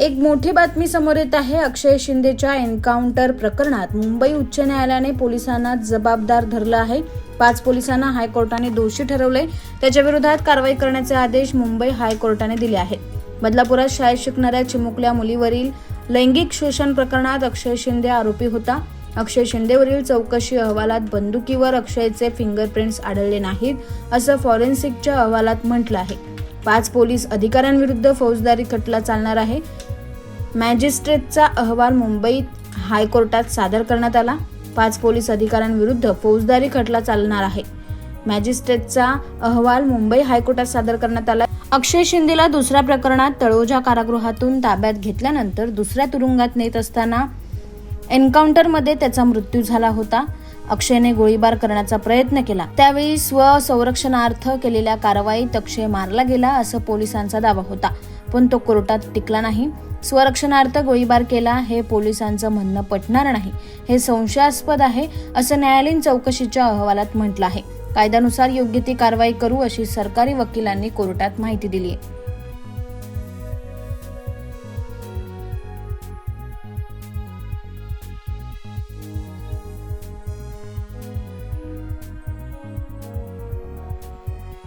एक मोठी बातमी समोर येत आहे. अक्षय शिंदेच्या एन्काउंटर प्रकरणात मुंबई उच्च न्यायालयाने पोलिसांना जबाबदार धरलं आहे. पाच पोलिसांना हायकोर्टाने दोषी ठरवले त्याच्या विरोधात कारवाई करण्याचे आदेश मुंबई हायकोर्टाने दिले आहेत. बदलापुरात शाळेत शिकणाऱ्या चिमुकल्या मुलीवरील लैंगिक शोषण प्रकरणात अक्षय शिंदे आरोपी होता. अक्षय शिंदेवरील चौकशी अहवालात बंदुकीवर अक्षयचे फिंगरप्रिंट्स आढळले नाहीत असं फॉरेन्सिकच्या अहवालात म्हटलं आहे. पाच पोलीस अधिकाऱ्यांविरुद्ध फौजदारी खटला चालणार आहे. मॅजिस्ट्रेटचा अहवाल मुंबईत हायकोर्टात सादर करण्यात आला. पाच पोलीस अधिकाऱ्यांविरुद्ध फौजदारी खटला चालणार आहे. मॅजिस्ट्रेटचा अहवाल मुंबई हायकोर्टात सादर करण्यात आला. अक्षय शिंदेला दुसऱ्या प्रकरणात तळोजा कारागृहातून ताब्यात घेतल्यानंतर दुसऱ्या तुरुंगात नेत असताना एन्काउंटरमध्ये त्याचा मृत्यू झाला होता. अक्षयने गोळीबार करण्याचा प्रयत्न केला. त्यावेळी स्वसंरक्षणार्थ केलेल्या कारवाईत अक्षय मारला गेला असं पोलिसांचा दावा होता. पण तो कोर्टात टिकला नाही. स्वरक्षणार्थ गोळीबार केला हे पोलिसांचं म्हणणं पटणार नाही. हे संशयास्पद आहे असं न्यायालयीन चौकशीच्या अहवालात म्हटलं आहे. कायद्यानुसार योग्य ती कारवाई करू अशी सरकारी वकिलांनी कोर्टात माहिती दिली आहे